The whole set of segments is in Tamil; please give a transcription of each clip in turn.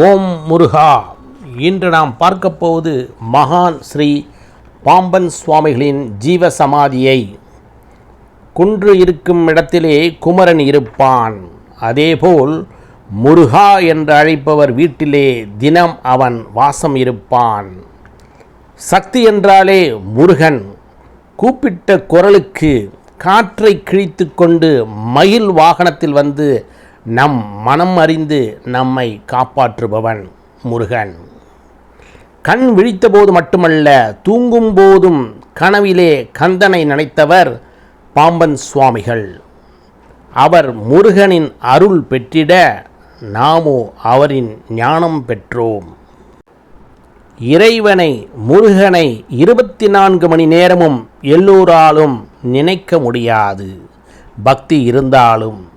ஓம் முருகா. இன்று நாம் பார்க்க போவது மகான் ஸ்ரீ பாம்பன் சுவாமிகளின் ஜீவ சமாதியை குன்று இருக்கும் இடத்திலே குமரன் இருப்பான். அதேபோல் முருகா என்று அழைப்பவர் வீட்டிலே தினம் அவன் வாசம் இருப்பான். சக்தி என்றாலே முருகன். கூப்பிட்ட குரலுக்கு காற்றை கிழித்து கொண்டு மயில் வாகனத்தில் வந்து நம் மனம் அறிந்து நம்மை காப்பாற்றுபவன் முருகன். கண் விழித்தபோது மட்டுமல்ல தூங்கும் போதும் கனவிலே கந்தனை நினைத்தவர் பாம்பன் சுவாமிகள். அவர் முருகனின் அருள் பெற்றிட நாமோ அவரின் ஞானம் பெற்றோம். இறைவனை முருகனை இருபத்தி நான்கு மணி நேரமும் எல்லோராலும் நினைக்க முடியாது. பக்தி இருந்தாலும்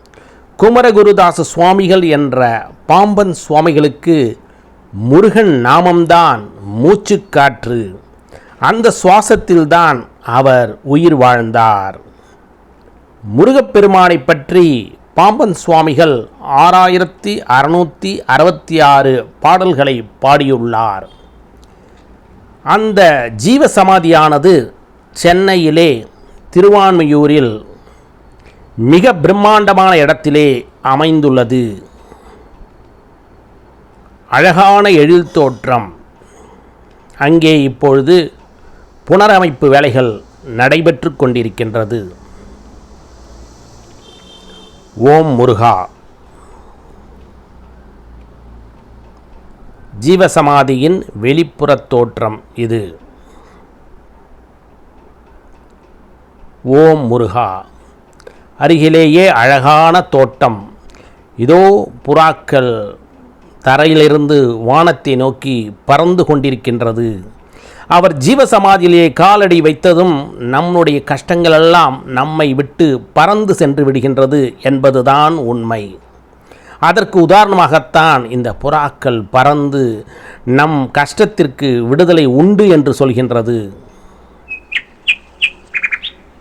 குமரகுருதாச சுவாமிகள் என்ற பாம்பன் சுவாமிகளுக்கு முருகன் நாமம்தான் மூச்சுக்காற்று அந்த சுவாசத்தில்தான் அவர் உயிர் வாழ்ந்தார். முருகப்பெருமானை பற்றி பாம்பன் சுவாமிகள் ஆறாயிரத்தி அறுநூற்றி அறுபத்தி ஆறு பாடல்களை பாடியுள்ளார். அந்த ஜீவ சமாதியானது சென்னையிலே திருவான்மையூரில் மிக பிரம்மாண்டமான இடத்திலே அமைந்துள்ளது. அழகான எழில் தோற்றம். அங்கே இப்பொழுது புனரமைப்பு வேலைகள் நடைபெற்று கொண்டிருக்கின்றது. ஓம் முருகா. ஜீவசமாதியின் வெளிப்புறத் தோற்றம் இது. ஓம் முருகா. அருகிலேயே அழகான தோட்டம். இதோ புறாக்கள் தரையிலிருந்து வானத்தை நோக்கி பறந்து கொண்டிருக்கின்றது. அவர் ஜீவசமாதியிலே காலடி வைத்ததும் நம்முடைய கஷ்டங்களெல்லாம் நம்மை விட்டு பறந்து சென்று விடுகின்றது என்பதுதான் உண்மை. அதற்கு உதாரணமாகத்தான் இந்த புறாக்கள் பறந்து நம் கஷ்டத்திற்கு விடுதலை உண்டு என்று சொல்கின்றது.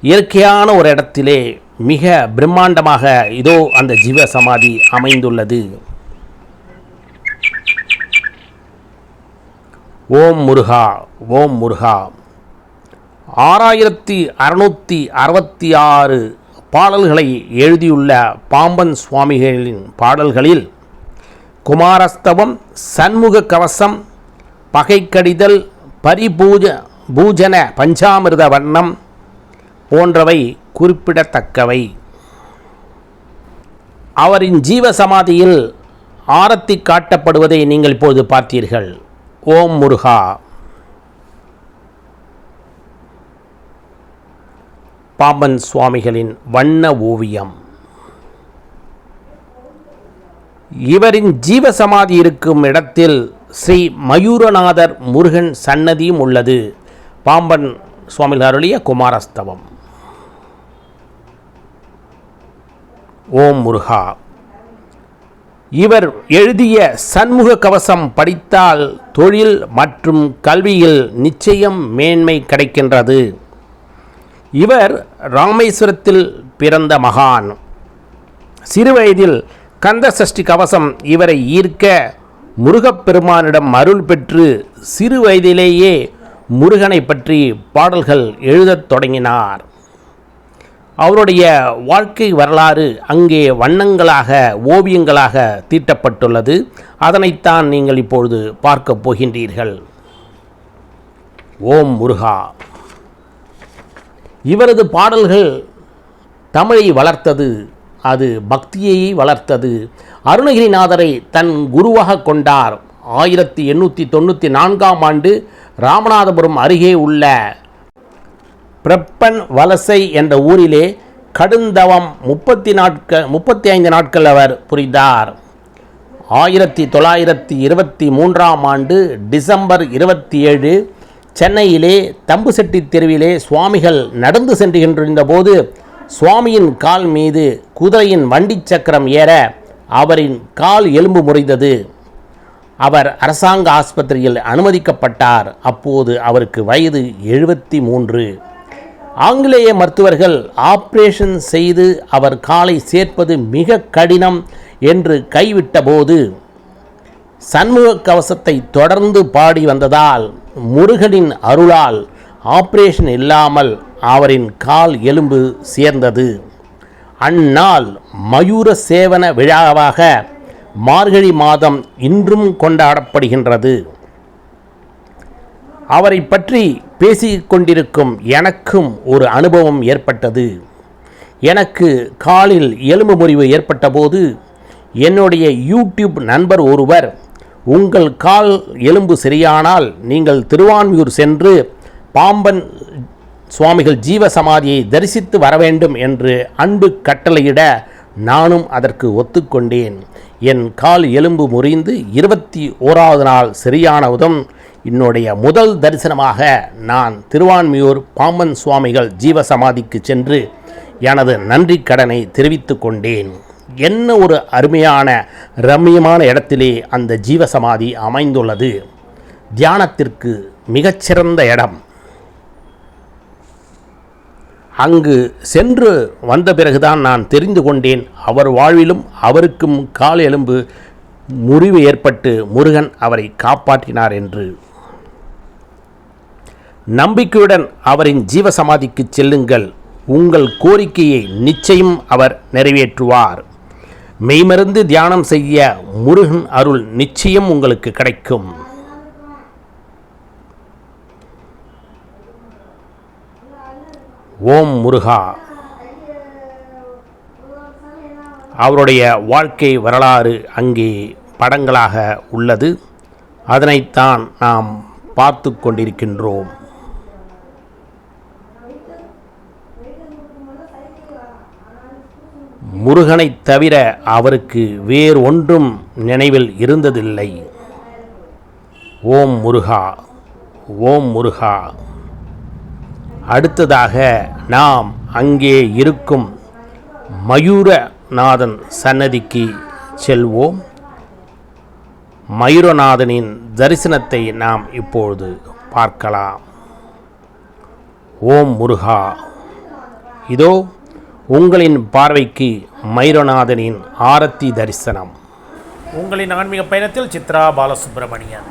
இயற்கையான ஒரு இடத்திலே மிக பிரம்மாண்டமாக இதோ அந்த ஜீவ சமாதி அமைந்துள்ளது. ஓம் முருகா ஓம் முருகா. ஆறாயிரத்தி அறுநூற்றி அறுபத்தி ஆறு பாடல்களை எழுதியுள்ள பாம்பன் சுவாமிகளின் பாடல்களில் குமாரஸ்தவம் சண்முக கவசம் பகைக்கடிதல் பரிபூஜ பூஜன பஞ்சாமிர்த வண்ணம் போன்றவை குறிப்பிடத்தக்கவை. அவரின் ஜீவ சமாதியில் ஆரத்தி காட்டப்படுவதை நீங்கள் இப்போது பார்த்தீர்கள். ஓம் முருகா. பாம்பன் சுவாமிகளின் வண்ண ஓவியம். இவரின் ஜீவசமாதி இருக்கும் இடத்தில் ஸ்ரீ மயூரநாதர் முருகன் சன்னதியும் உள்ளது. பாம்பன் சுவாமிகள் அருளிய குமாரஸ்தவம். ஓம் முருகா. இவர் எழுதிய சண்முக கவசம் படித்தால் தொழில் மற்றும் கல்வியில் நிச்சயம் மேன்மை கிடைக்கின்றது. இவர் ராமேஸ்வரத்தில் பிறந்த மகான். சிறுவயதில் கந்த சஷ்டி கவசம் இவரை ஈர்க்க முருகப்பெருமானிடம் அருள் பெற்று சிறு வயதிலேயே முருகனை பற்றி பாடல்கள் எழுதத் தொடங்கினார். அவருடைய வாழ்க்கை வரலாறு அங்கே வண்ணங்களாக ஓவியங்களாக தீட்டப்பட்டுள்ளது. அதனைத்தான் நீங்கள் இப்பொழுது பார்க்கப் போகின்றீர்கள். ஓம் முருகா. இவரது பாடல்கள் தமிழை வளர்த்தது அது பக்தியை வளர்த்தது. அருணகிரிநாதரை தன் குருவாக கொண்டார். ஆயிரத்தி எண்ணூற்றி தொண்ணூற்றி நான்காம் ஆண்டு ராமநாதபுரம் அருகே உள்ள பிரப்பன் வலசை என்ற ஊரிலே கடுந்தவம் முப்பத்தி நாட்கள் முப்பத்தி ஐந்து நாட்கள் அவர் புரிந்தார். ஆயிரத்தி தொள்ளாயிரத்தி இருபத்தி மூன்றாம் ஆண்டு டிசம்பர் இருபத்தி ஏழு சென்னையிலே தம்புசெட்டி தெருவிலே சுவாமிகள் நடந்து சென்றுகின்றிருந்த போது சுவாமியின் கால் மீது குதிரையின் வண்டி சக்கரம் ஏற அவரின் கால் எலும்பு முறிந்தது. அவர் அரசாங்க ஆஸ்பத்திரியில் அனுமதிக்கப்பட்டார். அப்போது அவருக்கு வயது எழுபத்தி மூன்று ஆங்கிலேய மருத்துவர்கள் ஆப்ரேஷன் செய்து அவர் காலை சேர்ப்பது மிக கடினம் என்று கைவிட்டபோது சண்முக கவசத்தை தொடர்ந்து பாடி வந்ததால் முருகனின் அருளால் ஆப்ரேஷன் இல்லாமல் அவரின் கால் எலும்பு சேர்ந்தது. அந்நாள் மயூர சேவன விழாவாக மார்கழி மாதம் இன்றும் கொண்டாடப்படுகின்றது. அவரை பற்றி பேசிக்கொண்டிருக்கும் எனக்கும் ஒரு அனுபவம் ஏற்பட்டது. எனக்கு காலில் எலும்பு முறிவு ஏற்பட்டபோது என்னுடைய யூடியூப் நண்பர் ஒருவர் உங்கள் கால் எலும்பு சரியானால் நீங்கள் திருவான்மியூர் சென்று பாம்பன் சுவாமிகள் ஜீவ சமாதியை தரிசித்து வர வேண்டும் என்று அன்பு கட்டளையிட நானும் அதற்கு ஒத்துக்கொண்டேன். என் கால் எலும்பு முறிந்து இருபத்தி ஓராவது நாள் சரியானதும் என்னுடைய முதல் தரிசனமாக நான் திருவான்மியூர் பாம்பன் சுவாமிகள் ஜீவசமாதிக்கு சென்று எனது நன்றி கடனை தெரிவித்து கொண்டேன். என்ன ஒரு அருமையான ரம்மியமான இடத்திலே அந்த ஜீவ சமாதி அமைந்துள்ளது. தியானத்திற்கு மிகச்சிறந்த இடம். அங்கு சென்று வந்த பிறகுதான் நான் தெரிந்து கொண்டேன். அவர் வாழ்விலும் அவருக்கும் கால் எலும்பு முறிவு ஏற்பட்டு முருகன் அவரை காப்பாற்றினார் என்று. நம்பிக்கையுடன் அவரின் ஜீவசமாதிக்கு செல்லுங்கள். உங்கள் கோரிக்கையை நிச்சயம் அவர் நிறைவேற்றுவார். மெய்மருந்து தியானம் செய்ய முருகன் அருள் நிச்சயம் உங்களுக்கு கிடைக்கும். ஓம் முருகா. அவருடைய வாழ்க்கை வரலாறு அங்கே படங்களாக உள்ளது. அதனைத்தான் நாம் பார்த்து கொண்டிருக்கின்றோம். முருகனைத் தவிர அவருக்கு வேறு ஒன்றும் நினைவில் இருந்ததில்லை. ஓம் முருகா ஓம் முருகா. அடுத்ததாக நாம் அங்கே இருக்கும் மயூரநாதன் சன்னதிக்கு செல்வோம். மயூரநாதனின் தரிசனத்தை நாம் இப்பொழுது பார்க்கலாம். ஓம் முருகா. இதோ உங்களின் பார்வைக்கு மயூரநாதனின் ஆரத்தி தரிசனம். உங்களின் ஆன்மீக பயணத்தில் சித்ரா பாலசுப்ரமணியன்.